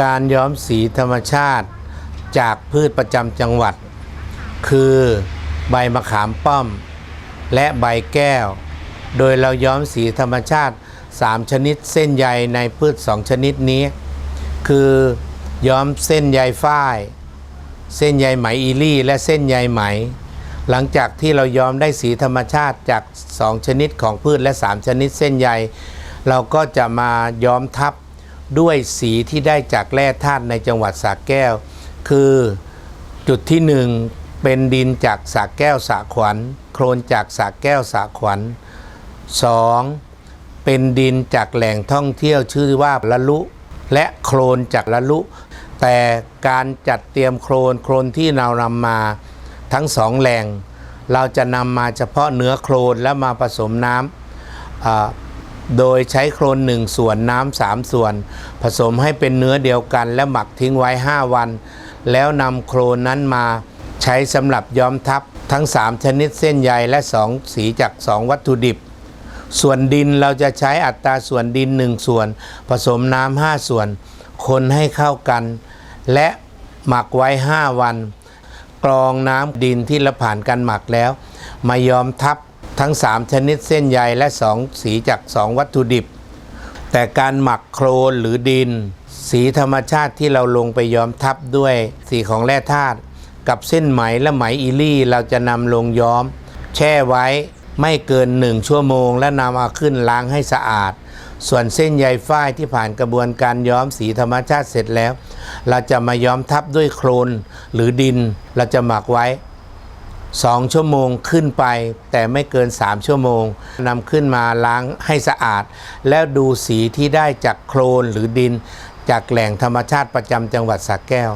การย้อมสีธรรมชาติจากพืชประจำจังหวัด คือใบมะขามป้อม และใบแก้ว โดยเราย้อมสีธรรมชาติ 3 ชนิดเส้นใยในพืช 2 ชนิดนี้ คือย้อมเส้นใยฝ้าย เส้นใยไหมอีลี่ และเส้นใยไหม หลังจากที่เราย้อมได้สีธรรมชาติจาก 2 ชนิดของพืชและ 3 ชนิดเส้นใย เราก็จะมาย้อมทับ ด้วยสีที่ได้จากแร่ธาตุในจังหวัดสระแก้ว คือจุดที่หนึ่งเป็นดินจากสระแก้วสระขวัญ โคลนจากสระแก้วสระขวัญ 2. เป็นดินจากแหล่งท่องเที่ยวชื่อว่าละลุ และโคลนจากละลุ แต่การจัดเตรียมโคลนโคลนที่เรานำมาทั้งสองแหล่ง เราจะนำมาเฉพาะเนื้อโคลนแล้วมาผสมน้ำ โดยใช้โคลนหนึ่งส่วนน้ำสามส่วน ผสมให้เป็นเนื้อเดียวกันและหมักทิ้งไว้ 5 วัน แล้วนำโคลนนั้นมาใช้สำหรับย้อมทับทั้ง 3 ชนิดเส้นใยและ 2 สีจาก 2 วัตถุดิบ ส่วนดินเราจะใช้อัตราส่วนดิน 1 ส่วน ผสมน้ำ5ส่วน คนให้เข้ากัน และหมักไว้ 5 วัน กรองน้ำดินที่เราผ่านการหมักแล้ว มายอมทับ ทั้ง 3 ชนิดเส้นใยและ 2 สีจาก 2 วัตถุดิบ แต่การหมักโครนหรือดิน สีธรรมชาติที่เราลงไปย้อมทับด้วยสีของแร่ธาตุกับเส้นไหมและไหมอีลี่เราจะนำลงย้อม แช่ไว้ไม่เกิน 1 ชั่วโมง และนำเอาขึ้นล้างให้สะอาด ส่วนเส้นใยฝ้ายที่ผ่านกระบวนการย้อมสีธรรมชาติเสร็จแล้ว เราจะมาย้อมทับด้วยโครนหรือดินเราจะหมักไว้ 2 ชั่วโมงขึ้นไป แต่ไม่เกิน 3 ชั่วโมงนำขึ้นมาล้างให้สะอาด แล้วดูสีที่ได้จากโคลนหรือดิน จากแหล่งธรรมชาติประจำจังหวัดสระแก้ว